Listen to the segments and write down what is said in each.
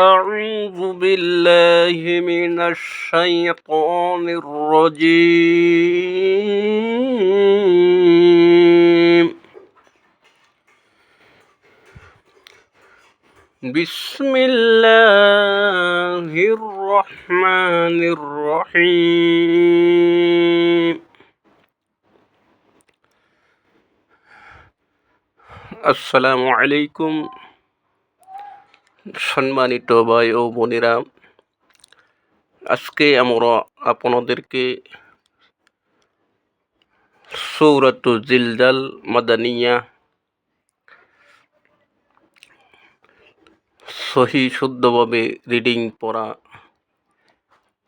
أعوذ بالله من الشيطان الرجيم. بسم الله الرحمن الرحيم. السلام عليكم. সম্মানিত ভাই ও বোনেরা, আজকে আমরা আপনাদেরকে সৌরত জিলজাল মাদানিয়া সহি শুদ্ধভাবে রিডিং পড়া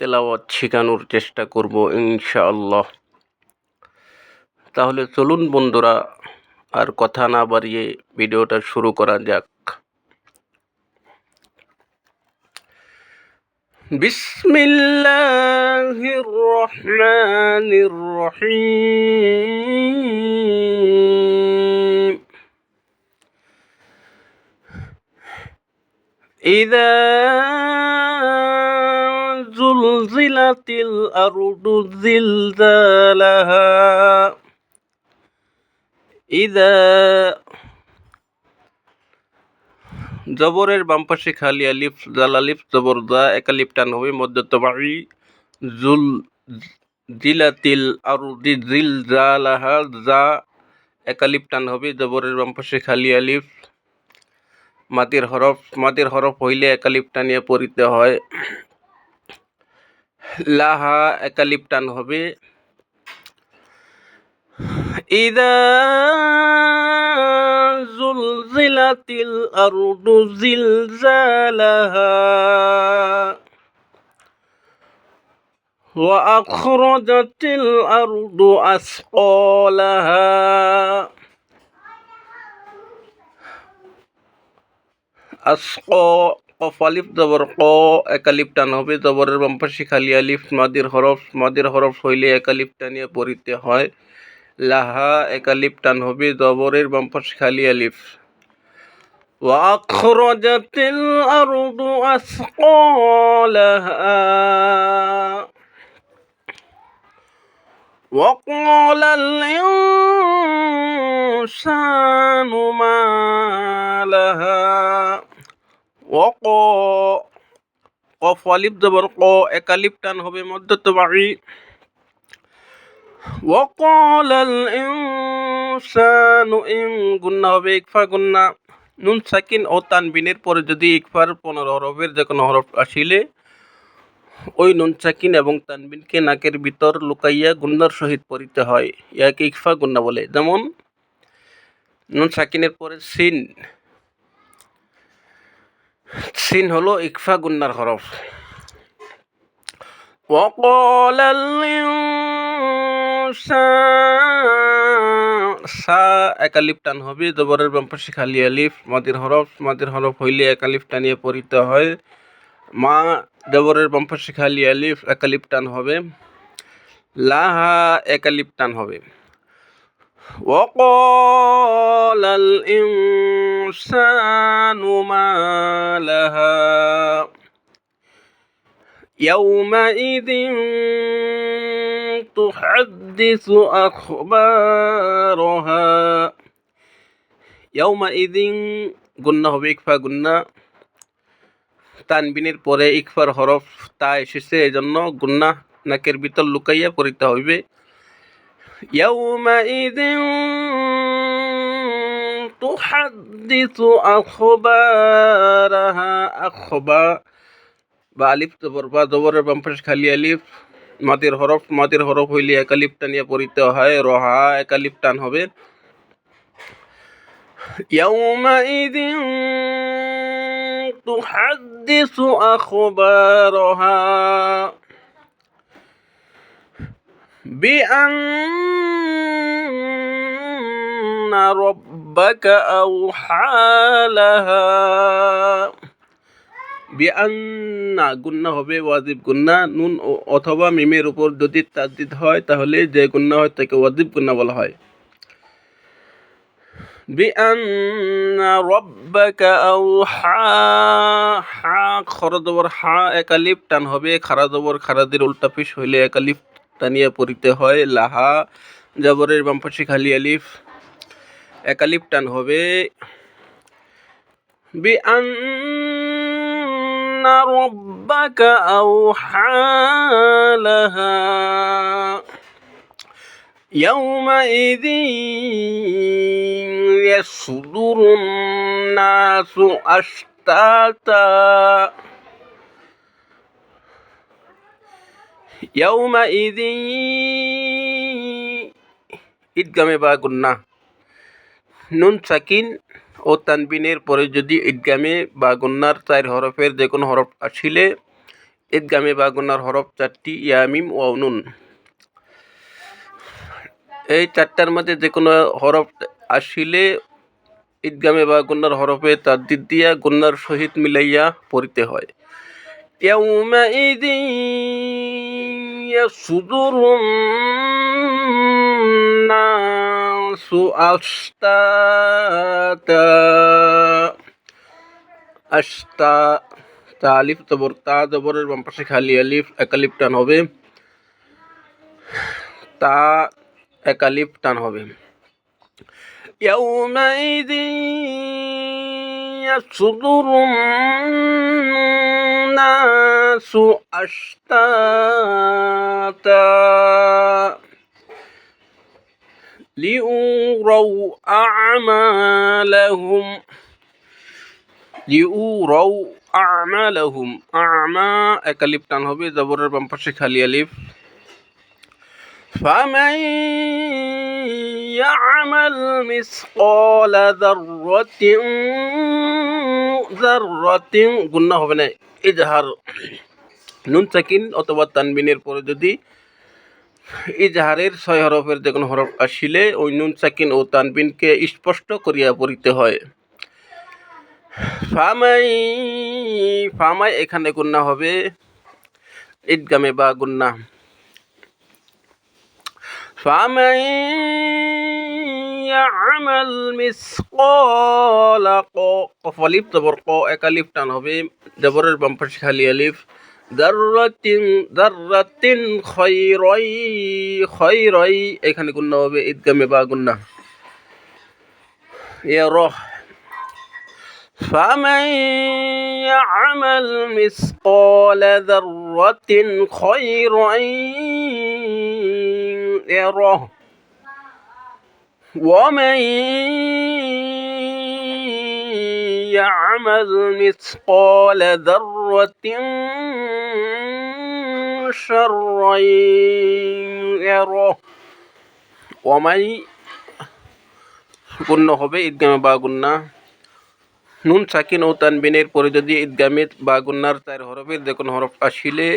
তেলাওয়াত শেখানোর চেষ্টা করব ইনশাআল্লাহ। তাহলে চলুন বন্ধুরা, আর কথা না বাড়িয়ে ভিডিওটা শুরু করা যাক। بسم الله الرحمن الرحيم إذا زلزلت الأرض زلزالها إذا জবরের বাম পাশে খালি আলিফ, জাল আলিফ, জবর দা একালিফ টান হবে। মধ্যতবাড়ি জুল, জিলাতিল আরুদি, জিল জালাহা জা, একালিফ টান হবে। জবরের বাম পাশে খালি আলিফ। মাটির হরফ মাটির হরফ হইলে একালিফ টানিয়ে পড়িতে হয়। লাহা একালিফ টান হবে। إذا زلزلت الأرض زلزالها وأخرجت الأرض أثقالها أسقى কফ আলিফ জবর ক একালিফ টান হবে জবরের বাম পাশে খালি আলিফ মাদির হরফ মাদির হরফ হইলে একালিফ টানিয়ে পড়িতে হয় লাহা একালিফ টান হবে জবরের বাম পাশে খালি আলিফ وأخرجت الأرض أثقالها وقال الإنسان ما لها وق قف আলিফ জবর ক একালিফ টান হবে মধ্যতবাড়ি وقال الإنسان إن গুন্না হবে ইকফা গুন্না নুন সাকিন ও তানবিনের পরে যদি ইকফার পনেরো হরফের যে কোনো হরফ আসিলে ওই নুন সাকিন এবং তানবিনকে নাকের ভিতর লুকাইয়া গুন্নার সহিত পড়িতে হয় ইয়াকে ইকফা গুন্না বলে যেমন নুন সাকিনের পরে সিন সিন হলো ইকফা গুন্নার হরফ وقال الإنسان সা একালিফ টান হবে জবরের বাম পাশে খালি আলিফ মাদির হরফ মাদির হরফ হইলে একালিফ টানিয়ে পড়িতে হয় মা জবরের বাম পাশে খালি আলিফ একালিফ টান হবে লাহা একালিফ টান হবে وقال الإنسان ما لها يومئذ تحدث أخبارها يومئذ গুন্না হবে ইকফা গুন্না তানবিনের পরে ইকফার হরফ তা এসেছে এজন্য গুন্না নাকের ভিতর লুকাইয়া পড়িতে হইবে يومئذ تحدث أخبارها أخبار বা আলিফ জবর বা জবরের বাম পাশে খালি আলিফ মাটির হরফ মাটির হরফ হইলে একালিফ টানিয়ে পড়িতে হয় রহা একালিফ টান হবে يومئذ تحدث أخبارها بأن ربك أوحى لها বিআন্না গুন্না হবে ওয়াজিব গুন্না নুন ও- অথবা মিমের উপর যদি তাজদিদ হয় তাহলে যে গুন্না হয় তাকে ওয়াজিব গুন্না বলা হয় بأن ربك أوحى হা খরদবর হা একালিপ টান হবে খারাদবর খারাদের উল্টা পিস হইলে একালিপ টানিয়া পড়িতে হয় লাহা জবরের বাম পাশে খালি আলিফ একালিপ টান হবে بأن ربك أوحى لها يومئذ يصدر الناس أشتاتا يومئذ ঈদগামে বা গুন্না নুন সাকিন ও তানবিনের পরে যদি ঈদগামে বা গুন্নার চার হরফের যে কোনো হরফ আসিলে ঈদগামে বা গুন্নার হরফ চারটি ইয়ামিম ও নুন এই চারটার মধ্যে যে কোনো হরফ আসিলে ঈদগামে বা গুন্নার হরফে তার দিয়া গুন্নার সহিত মিলাইয়া পড়িতে হয় يومئذ يصدر الناس أشتاتا আস্তা তা আলিফ তবর তা জবরের বাম পাশে খালি আলিফ একালিফ টান হবে তা একালিফ টান হবে يومئذ يصدر الناس أشتاتا ليروا أعمالهم লিউরাউ আমালাহুম আমা একালিপ টান হবে জবরের বাম পাশে খালি আলিফ فمن يعمل مثقال ذرة ذرة গুন্না হবে না ইজহার নুন সাকিন অথবা তানবিনের পরে যদি ইজহারের ছয় হরফের যে কোনো হরফ আসিলে ওই নুন সাকিন ও তানবিনকে স্পষ্ট করিয়া পড়িতে হয় ফামাই ফামাই এখানে গুন্না হবে ঈদগামে বা গুন্না فمن يعمل مثقال قف আলিফ জবর ক এক আলিফ টান হবে জবরের বাম পাশে খালি আলিফ দাররাতিন দাররাতিন খয়রাই খয়রাই এখানে গুন্না হবে ঈদগামে বা গুন্না ইয়া রহ فمن يعمل مثقال ذرة خيرا يره ومن يعمل مثقال ذرة شرا يره ومن গুণ্য হবে ঈদগামে বা গুন্না নুন সাকিন ও তানবিনের পরে যদি ঈদগামে বা গুন্নার চার হরফের যে কোনো হরফ আসিলে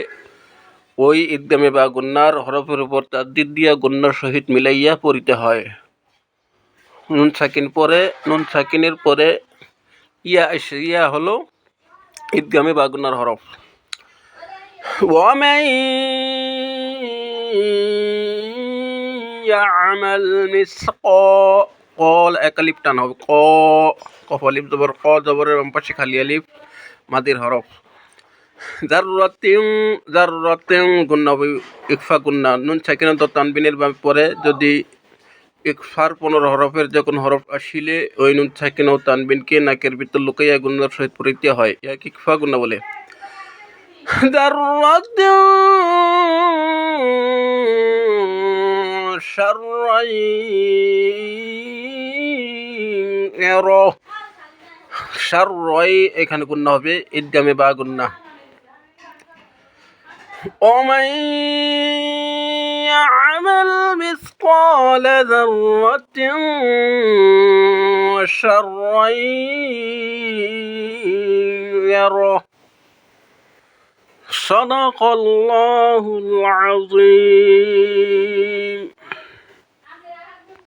ওই ঈদগামে বা গুন্নার হরফের উপর তাদ্দিদ দিয়া গুন্নার সহিত মিলাইয়া পড়িতে হয় নুন সাকিন পরে নুন সাকিনের পরে ইয়া এসে ইয়া হলো ঈদগামে বা গুন্নার হরফ ومن يعمل مثقال কল এক আলিফ টান হবে ক কফ আলিফ জবর ক জবরের বাম পাশে খালি আলিফ মাদির হরফ জাররাতিং জাররাতিং গুন্না হবে ইকফা গুন্না নুন সাকিনত তানবিনের পরে যদি ইকফার পনেরো হরফের যখন হরফ আসিলে ওই নুন নাও তানবিন কে নাকের ভিতর লুকাইয়া গুণার সহিত পড়িতে হয়। ইয়া ইকফা গুণা বলে। সার রয় এখানে গুন্না হবে ইদ্যামে বা গুন্না। অমাই يعمل مثقال ذرة شرا يره. صدق الله العظيم.